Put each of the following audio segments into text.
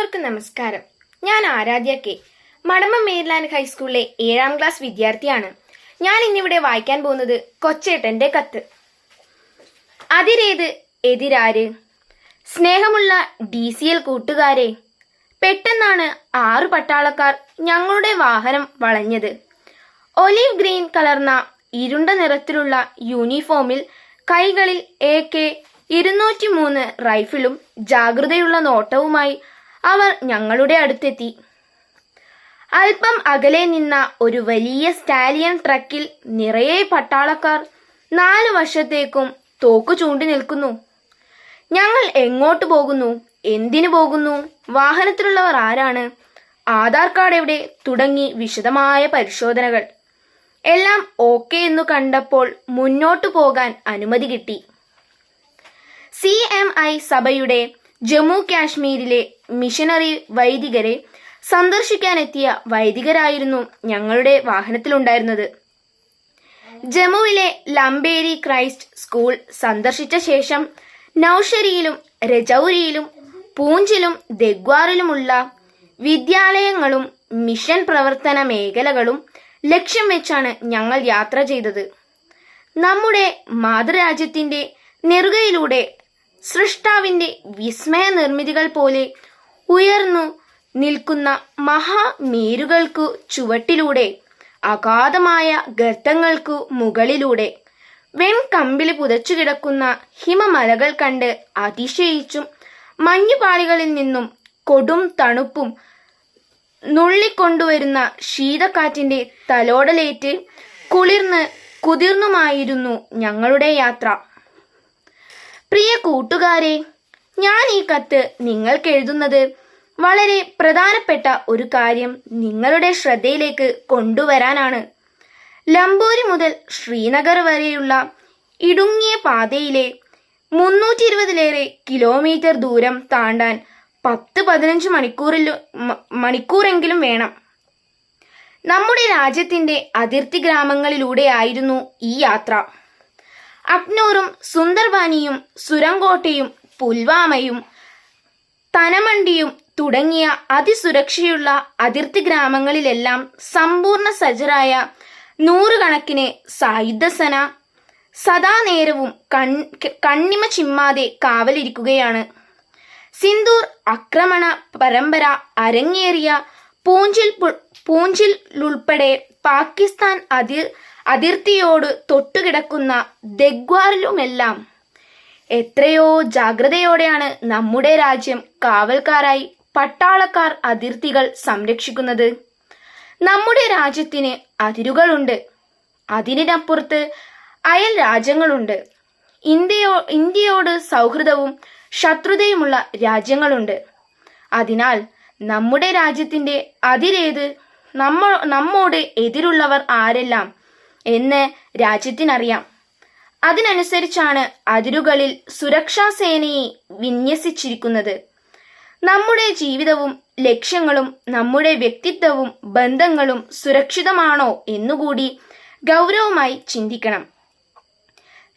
എല്ലാവർക്കും നമസ്കാരം. ഞാൻ ആരാധ്യ കെ. മടമ മേരിലാൻഡ് ഹൈസ്കൂളിലെ ഏഴാം ക്ലാസ് വിദ്യാർത്ഥിയാണ്. ഞാൻ ഇന്നിവിടെ വായിക്കാൻ പോകുന്നത് കൊച്ചേട്ടന്റെ കത്ത്. അതിരേത് എതിരാര്? സ്നേഹമുള്ള ഡി സി എൽ കൂട്ടുകാരെ പെട്ടെന്നാണ് ആറു പട്ടാളക്കാർ ഞങ്ങളുടെ വാഹനം വളഞ്ഞത്. ഒലീവ് ഗ്രീൻ കലർന്ന ഇരുണ്ട നിറത്തിലുള്ള യൂണിഫോമിൽ കൈകളിൽ എ കെ ഇരുന്നൂറ്റി മൂന്ന് റൈഫിളും ജാഗ്രതയുള്ള നോട്ടവുമായി അവർ ഞങ്ങളുടെ അടുത്തെത്തി. അല്പം അകലെ നിന്ന ഒരു വലിയ സ്റ്റാലിയൻ ട്രക്കിൽ നിറയെ പട്ടാളക്കാർ നാല് വർഷത്തേക്കും തോക്കു ചൂണ്ടി നിൽക്കുന്നു. ഞങ്ങൾ എങ്ങോട്ട് പോകുന്നു? എന്തിനു പോകുന്നു? വാഹനത്തിലുള്ളവർ ആരാണ്? ആധാർ കാർഡ് എവിടെ? തുടങ്ങി വിശദമായ പരിശോധനകൾ. എല്ലാം ഓക്കെ എന്നു കണ്ടപ്പോൾ മുന്നോട്ടു പോകാൻ അനുമതി കിട്ടി. സി എം ഐ സഭയുടെ ജമ്മു കാശ്മീരിലെ മിഷനറി വൈദികരെ സന്ദർശിക്കാനെത്തിയ വൈദികരായിരുന്നു ഞങ്ങളുടെ വാഹനത്തിലുണ്ടായിരുന്നത്. ജമ്മുവിലെ ലംബേരി ക്രൈസ്റ്റ് സ്കൂൾ സന്ദർശിച്ച ശേഷം നൌഷരിയിലും രജൌരിയിലും പൂഞ്ചിലും ദഗ്വാറിലുമുള്ള വിദ്യാലയങ്ങളും മിഷൻ പ്രവർത്തന മേഖലകളും ലക്ഷ്യം വെച്ചാണ് ഞങ്ങൾ യാത്ര ചെയ്തത്. നമ്മുടെ മാതൃരാജ്യത്തിന്റെ നെറുകയിലൂടെ സൃഷ്ടാവിന്റെ വിസ്മയ നിർമ്മിതികൾ പോലെ ഉയർന്നു നിൽക്കുന്ന മഹാമേരുകൾക്കു ചുവട്ടിലൂടെ അഗാധമായ ഗർത്തങ്ങൾക്കു മുകളിലൂടെ വെൺകമ്പിളി പുതച്ചു കിടക്കുന്ന ഹിമമലകൾ കണ്ട് അതിശയിച്ചും മഞ്ഞുപാളികളിൽ നിന്നും കൊടും തണുപ്പും നുള്ളിക്കൊണ്ടുവരുന്ന ശീതക്കാറ്റിന്റെ തലോടലേറ്റ് കുളിർന്ന് കുതിർന്നുമായിരുന്നു ഞങ്ങളുടെ യാത്ര. പ്രിയ കൂട്ടുകാരെ ഞാൻ ഈ കത്ത് നിങ്ങൾക്ക് എഴുതുന്നത് വളരെ പ്രധാനപ്പെട്ട ഒരു കാര്യം നിങ്ങളുടെ ശ്രദ്ധയിലേക്ക് കൊണ്ടുവരാനാണ്. ലംബോരി മുതൽ ശ്രീനഗർ വരെയുള്ള ഇടുങ്ങിയ പാതയിലെ മുന്നൂറ്റി ഇരുപതിലേറെ കിലോമീറ്റർ ദൂരം താണ്ടാൻ പത്ത് പതിനഞ്ച് മണിക്കൂറിൽ മണിക്കൂറെങ്കിലും വേണം. നമ്മുടെ രാജ്യത്തിന്റെ അതിർത്തി ഗ്രാമങ്ങളിലൂടെയായിരുന്നു ഈ യാത്ര. അക്നൂറും സുന്ദർബാനിയും സുരങ്കോട്ടയും പുൽവാമയും തനമണ്ടിയും തുടങ്ങിയ അതിസുരക്ഷയുള്ള അതിർത്തി ഗ്രാമങ്ങളിലെല്ലാം സമ്പൂർണ സജ്ജരായ നൂറുകണക്കിന് സായുധസന സദാ നേരവും കൺ കണ്ണിമ ചിമ്മാതെ കാവലിരിക്കുകയാണ്. സിന്ദൂർ ആക്രമണ പരമ്പര അരങ്ങേറിയ പൂഞ്ചിൽ പൂഞ്ചിൽ ഉൾപ്പെടെ പാകിസ്ഥാൻ അതിർ അതിർത്തിയോട് തൊട്ടുകിടക്കുന്ന ദഗ്വാറിലുമെല്ലാം എത്രയോ ജാഗ്രതയോടെയാണ് നമ്മുടെ രാജ്യം കാവൽക്കാരായി പട്ടാളക്കാർ അതിർത്തികൾ സംരക്ഷിക്കുന്നത്. നമ്മുടെ രാജ്യത്തിന് അതിരുകളുണ്ട്. അതിനപ്പുറത്ത് അയൽ രാജ്യങ്ങളുണ്ട്. ഇന്ത്യയോ ഇന്ത്യയോട് സൗഹൃദവും ശത്രുതയുമുള്ള രാജ്യങ്ങളുണ്ട്. അതിനാൽ നമ്മുടെ രാജ്യത്തിന്റെ അതിരേത് നമ്മ നമ്മോട് എതിരുള്ളവർ ആരെല്ലാം എന്ന് രാജ്യത്തിനറിയാം. അതിനനുസരിച്ചാണ് അതിരുകളിൽ സുരക്ഷാ സേനയെ വിന്യസിച്ചിരിക്കുന്നത്. നമ്മുടെ ജീവിതവും ലക്ഷ്യങ്ങളും നമ്മുടെ വ്യക്തിത്വവും ബന്ധങ്ങളും സുരക്ഷിതമാണോ എന്നുകൂടി ഗൗരവമായി ചിന്തിക്കണം.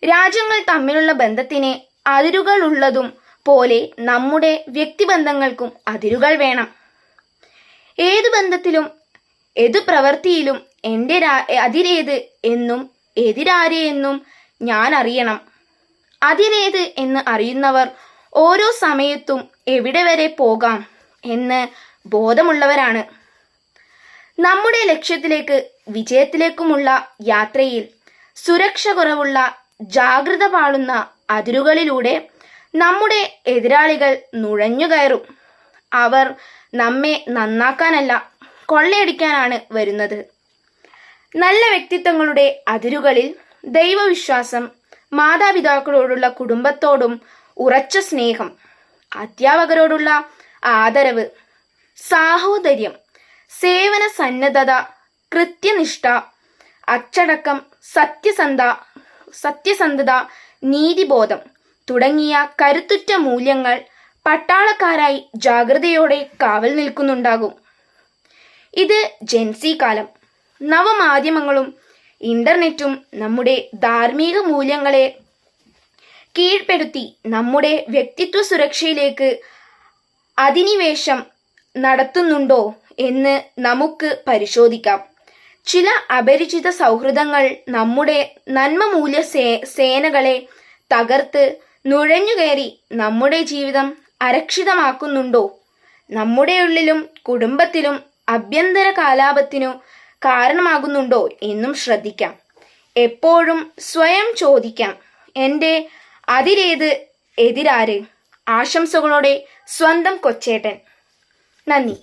രാജ്യങ്ങൾ തമ്മിലുള്ള ബന്ധത്തിന് അതിരുകളുള്ളതും പോലെ നമ്മുടെ വ്യക്തിബന്ധങ്ങൾക്കും അതിരുകൾ വേണം. ഏതു ബന്ധത്തിലും ഏതു പ്രവൃത്തിയിലും എന്റെ അതിരേത് എന്നും എതിരാരെ എന്നും ഞാൻ അറിയണം. അതിരേത് എന്ന് അറിയുന്നവർ ഓരോ സമയത്തും എവിടെ വരെ പോകാം എന്ന് ബോധമുള്ളവരാണ്. നമ്മുടെ ലക്ഷ്യത്തിലേക്ക് വിജയത്തിലേക്കുമുള്ള യാത്രയിൽ സുരക്ഷ കുറവുള്ള ജാഗ്രത പാളുന്ന അതിരുകളിലൂടെ നമ്മുടെ എതിരാളികൾ നുഴഞ്ഞു കയറും. അവർ നമ്മെ നന്നാക്കാനല്ല കൊള്ളയടിക്കാനാണ് വരുന്നത്. നല്ല വ്യക്തിത്വങ്ങളുടെ അതിരുകളിൽ ദൈവവിശ്വാസം മാതാപിതാക്കളോടുള്ള കുടുംബത്തോടും ഉറച്ച സ്നേഹം അധ്യാപകരോടുള്ള ആദരവ് സാഹോദര്യം സേവന സന്നദ്ധത കൃത്യനിഷ്ഠ അച്ചടക്കം സത്യസന്ധ സത്യസന്ധത നീതിബോധം തുടങ്ങിയ കരുത്തുറ്റ മൂല്യങ്ങൾ പട്ടാളക്കാരായി ജാഗ്രതയോടെ കാവൽ നിൽക്കുന്നുണ്ടാകും. ഇത് ജെൻസി കാലം നവമാധ്യമങ്ങളും ഇന്റർനെറ്റും നമ്മുടെ ധാർമ്മിക മൂല്യങ്ങളെ കീഴ്പ്പെടുത്തി നമ്മുടെ വ്യക്തിത്വ സുരക്ഷയിലേക്ക് അധിനിവേശം നടത്തുന്നുണ്ടോ എന്ന് നമുക്ക് പരിശോധിക്കാം. ചില അപരിചിത സൗഹൃദങ്ങൾ നമ്മുടെ നന്മമൂല്യ സേ സേനകളെ തകർത്ത് നുഴഞ്ഞുകയറി നമ്മുടെ ജീവിതം അരക്ഷിതമാക്കുന്നുണ്ടോ? നമ്മുടെ ഉള്ളിലും കുടുംബത്തിലും അഭ്യന്തര കാലാപത്തിനു കാരണമാകുന്നുണ്ടോ എന്നും ശ്രദ്ധിക്കാം. എപ്പോഴും സ്വയം ചോദിക്കാം. എന്റെ അതിരേത് എതിരാര്? ആശംസകളോടെ സ്വന്തം കൊച്ചേട്ടൻ. നന്ദി.